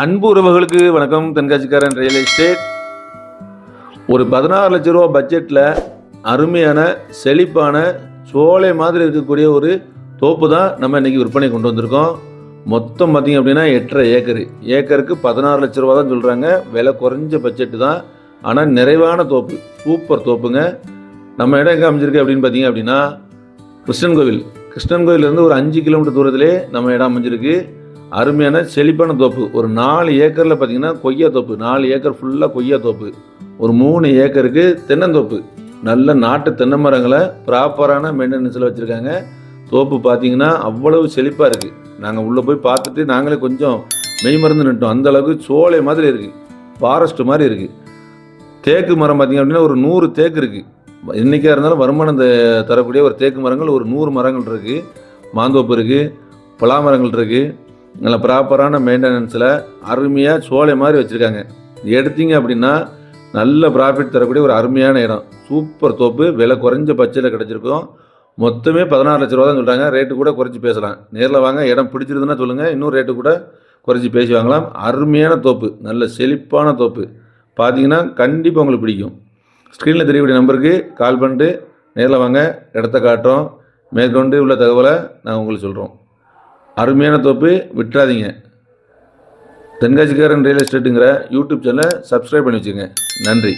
அன்பு உறவுகளுக்கு வணக்கம். தென்காசிக்காரன் ரியல் எஸ்டேட் ஒரு பதினாறு லட்ச ரூபா பட்ஜெட்டில் அருமையான செழிப்பான சோலை மாதிரி இருக்கக்கூடிய ஒரு தோப்பு தான் நம்ம இன்னைக்கு விற்பனை கொண்டு வந்திருக்கோம். மொத்தம் பார்த்திங்க அப்படின்னா எட்டரை ஏக்கர். ஏக்கருக்கு பதினாறு லட்ச ரூபா தான் சொல்கிறாங்க விலை குறைஞ்ச பட்ஜெட்டு தான். ஆனால் நிறைவான தோப்பு. சூப்பர் தோப்புங்க. நம்ம இடம் எங்கே அமைஞ்சிருக்கு அப்படின்னு பார்த்தீங்க அப்படின்னா கிருஷ்ணன் கோவில். கிருஷ்ணன் கோவிலேருந்து ஒரு அஞ்சு கிலோமீட்டர் தூரத்திலே நம்ம இடம் அமைஞ்சிருக்கு. அருமையான செழிப்பான தோப்பு. ஒரு நாலு ஏக்கரில் பார்த்தீங்கன்னா கொய்யா தோப்பு. நாலு ஏக்கர் ஃபுல்லாக கொய்யா தோப்பு. ஒரு மூணு ஏக்கருக்கு தென்னந்தோப்பு. நல்ல நாட்டு தென்னை மரங்களை ப்ராப்பரான மெயின்டெனன்ஸில் வச்சுருக்காங்க. தோப்பு பார்த்தீங்கன்னா அவ்வளவு செழிப்பாக இருக்குது நாங்கள் உள்ளே போய் பார்த்துட்டு நாங்களே கொஞ்சம் மெய் மருந்து நிட்டோம் அந்த அளவுக்கு சோலை மாதிரி இருக்குது ஃபாரஸ்ட் மாதிரி இருக்குது தேக்கு மரம் பார்த்திங்க அப்படின்னா ஒரு நூறு தேக்கு இருக்குது என்றைக்காக இருந்தாலும் வருமானம் தரக்கூடிய ஒரு தேக்கு மரங்கள் ஒரு நூறு மரங்கள் இருக்குது மாந்தோப்பு இருக்குது பலா மரங்கள் இருக்குது நல்ல ப்ராப்பரான மெயின்டெனன்ஸில் அருமையாக சோலை மாதிரி வச்சுருக்காங்க. எடுத்தீங்க அப்படின்னா நல்ல ப்ராஃபிட் தரக்கூடிய ஒரு அருமையான இடம். சூப்பர் தோப்பு விலை குறைஞ்ச பட்ஜெட்டில் கிடச்சிருக்கும். மொத்தமே பதினாறு லட்ச ரூபா தான் சொல்கிறாங்க ரேட்டு கூட குறைச்சி பேசலாம். நேரில் வாங்க இடம் பிடிச்சிருதுன்னா சொல்லுங்கள் இன்னும் ரேட்டு கூட குறைச்சி பேசி வாங்கலாம். அருமையான தோப்பு நல்ல செழிப்பான தோப்பு. பார்த்தீங்கன்னா கண்டிப்பாக உங்களுக்கு பிடிக்கும். ஸ்க்ரீனில் தெரியக்கூடிய நம்பருக்கு கால் பண்ணிட்டு நேரில் வாங்க. இடத்த காட்டுறோம். மேற்கொண்டு உள்ள தகவலை நாங்கள் உங்களுக்கு சொல்கிறோம் அருமையான தோப்பு விட்டுறாதீங்க. தென்காசிக்காரன் ரியல் எஸ்டேட்டுங்கிற யூடியூப் சேனலை சப்ஸ்கிரைப் பண்ணி வச்சுங்க நன்றி.